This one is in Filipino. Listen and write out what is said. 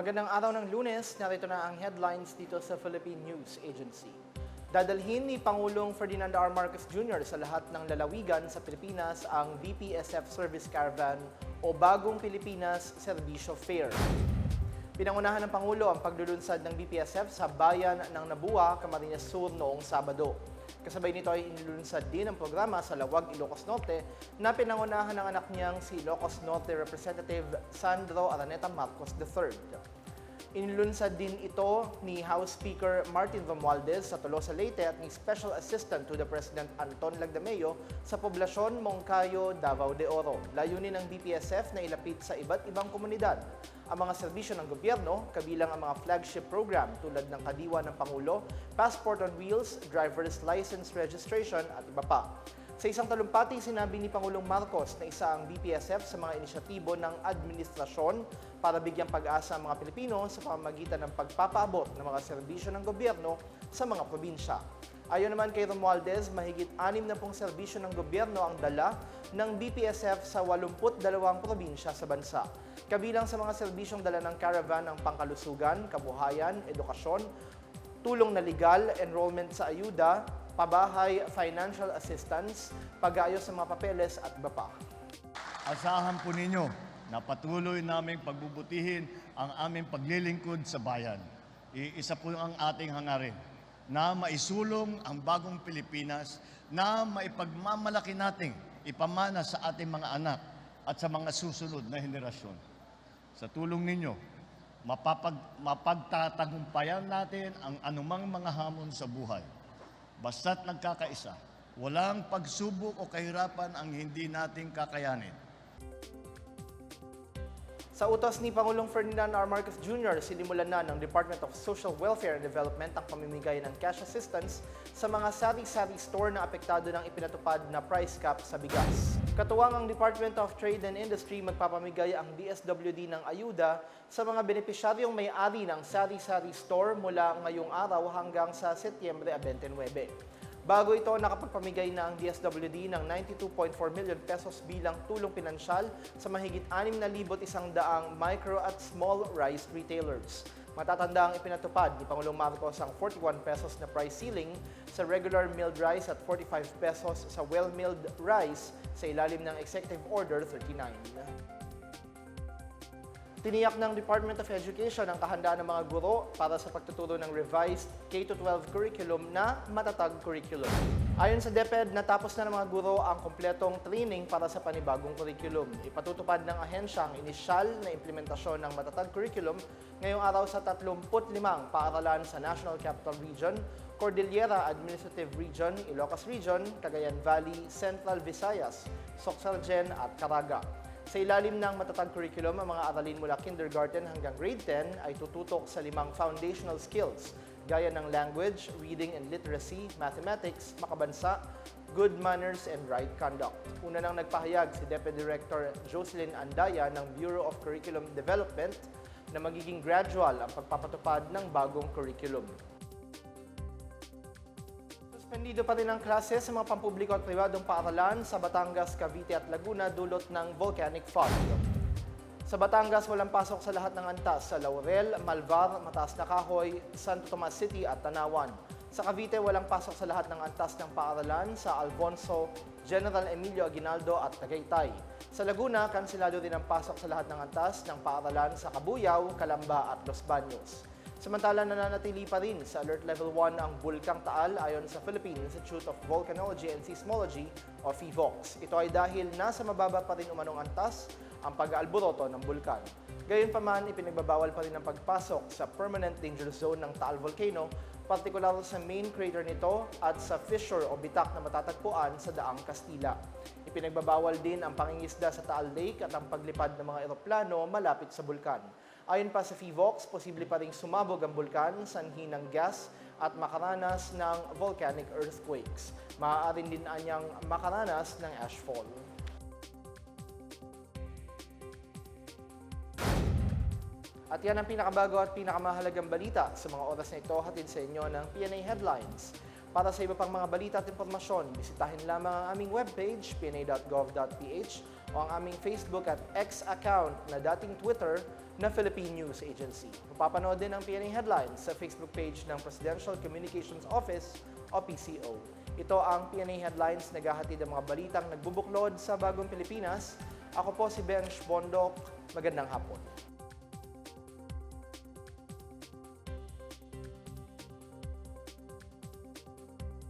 Magandang araw ng lunes, narito na ang headlines dito sa Philippine News Agency. Dadalhin ni Pangulong Ferdinand R. Marcos Jr. sa lahat ng lalawigan sa Pilipinas ang BPSF Service Caravan o Bagong Pilipinas Servisyo Fair. Pinangunahan ng Pangulo ang paglulunsad ng BPSF sa bayan ng Nabua, Camarines Sur noong Sabado. Kasabay nito ay inilulunsad din ang programa sa Lawag, Ilocos Norte na pinangunahan ng anak niyang si Ilocos Norte Representative Sandro Araneta Marcos III. Inlunsad din ito ni House Speaker Martin Romualdez sa Tolosa Leyte at ni Special Assistant to the President Anton Lagdameo sa poblasyon Moncayo, Davao de Oro. Layunin ng BPSF na ilapit sa iba't ibang komunidad ang mga serbisyo ng gobyerno, kabilang ang mga flagship program tulad ng Kadiwa ng Pangulo, Passport on Wheels, Driver's License Registration at iba pa. Sa isang talumpati, sinabi ni Pangulong Marcos na isa ang BPSF sa mga inisyatibo ng administrasyon para bigyang pag-asa ang mga Pilipino sa pamamagitan ng pagpapaabot ng mga serbisyo ng gobyerno sa mga probinsya. Ayon naman kay Romualdez, mahigit anim na pong serbisyo ng gobyerno ang dala ng BPSF sa 82 probinsya sa bansa. Kabilang sa mga serbisyong dala ng caravan ang pangkalusugan, kabuhayan, edukasyon, tulong na legal, enrollment sa ayuda, pabahay, financial assistance, pag-aayos sa mga papeles at iba pa. Asahan po ninyo na patuloy naming pagbubutihin ang aming paglilingkod sa bayan. Iisa po ang ating hangarin na maisulong ang bagong Pilipinas na maipagmamalaki nating ipamana sa ating mga anak at sa mga susunod na henerasyon. Sa tulong ninyo, mapapag, mapagtatagumpayan natin ang anumang mga hamon sa buhay. Basta't nagkakaisa, walang pagsubok o kahirapan ang hindi nating kakayanin. Sa utos ni Pangulong Ferdinand R. Marcos Jr., sinimulan na ng Department of Social Welfare and Development ang pamimigay ng cash assistance sa mga sari-sari store na apektado ng ipinatupad na price cap sa bigas. Katuwang ang Department of Trade and Industry, magpapamigay ang DSWD ng ayuda sa mga benepisyaryong may-ari ng sari-sari store mula ngayong araw hanggang sa Setyembre 29. Bago ito, nakapagpamigay na ang DSWD ng 92.4 million pesos bilang tulong pinansyal sa mahigit 6,100 daang micro at small rice retailers. Matatanda ang ipinatupad ni Pangulong Marcos ang 41 pesos na price ceiling sa regular milled rice at 45 pesos sa well-milled rice sa ilalim ng Executive Order 39. Tiniyak ng Department of Education ang kahandaan ng mga guro para sa pagtuturo ng revised K-12 curriculum na matatag curriculum. Ayon sa DepEd, natapos na ng mga guro ang kompletong training para sa panibagong curriculum. Ipatutupad ng ahensya ang inisyal na implementasyon ng matatag curriculum ngayong araw sa 35 paaralan sa National Capital Region, Cordillera Administrative Region, Ilocos Region, Cagayan Valley, Central Visayas, Soxargen at Caraga. Sa ilalim ng matatag curriculum, ang mga aralin mula kindergarten hanggang grade 10 ay tututok sa limang foundational skills gaya ng language, reading and literacy, mathematics, makabansa, good manners, and right conduct. Una nang nagpahayag si Deputy Director Jocelyn Andaya ng Bureau of Curriculum Development na magiging gradual ang pagpapatupad ng bagong curriculum. Suspendido pa rin ang klase sa mga pampubliko at pribadong paaralan sa Batangas, Cavite at Laguna dulot ng volcanic fog. Sa Batangas, walang pasok sa lahat ng antas sa Laurel, Malvar, Mataas na Kahoy, Santo Tomas City at Tanawan. Sa Cavite, walang pasok sa lahat ng antas ng paaralan sa Alfonso, General Emilio Aguinaldo at Tagaytay. Sa Laguna, kansilado din ang pasok sa lahat ng antas ng paaralan sa Cabuyao, Calamba at Los Baños. Samantala, nananatili pa rin sa Alert Level 1 ang Bulkang Taal ayon sa Philippine Institute of Volcanology and Seismology o PHIVOLCS. Ito ay dahil nasa mababa pa rin umanong antas ang pag-aalboroto ng bulkan. Gayunpaman, ipinagbabawal pa rin ang pagpasok sa permanent danger zone ng Taal Volcano, partikular sa main crater nito at sa fissure o bitak na matatagpuan sa Daang Kastila. Ipinagbabawal din ang pangingisda sa Taal Lake at ang paglipad ng mga eroplano malapit sa bulkan. Ayon pa sa FIVOX, posible pa rin sumabog ang bulkan, sanhi ng gas at makaranas ng volcanic earthquakes. Maaaring din anyang makaranas ng ashfall. At yan ang pinakabago at pinakamahalagang balita sa mga oras na ito hatid sa inyo ng PNA Headlines. Para sa iba pang mga balita at impormasyon, bisitahin lamang ang aming webpage, pna.gov.ph o ang aming Facebook at X account na dating Twitter na Philippine News Agency. Mapapanood din ang PNA headlines sa Facebook page ng Presidential Communications Office o PCO. Ito ang PNA Headlines, naghahatid ng mga balitang nagbubuklod sa bagong Pilipinas. Ako po si Bench Bondok. Magandang hapon.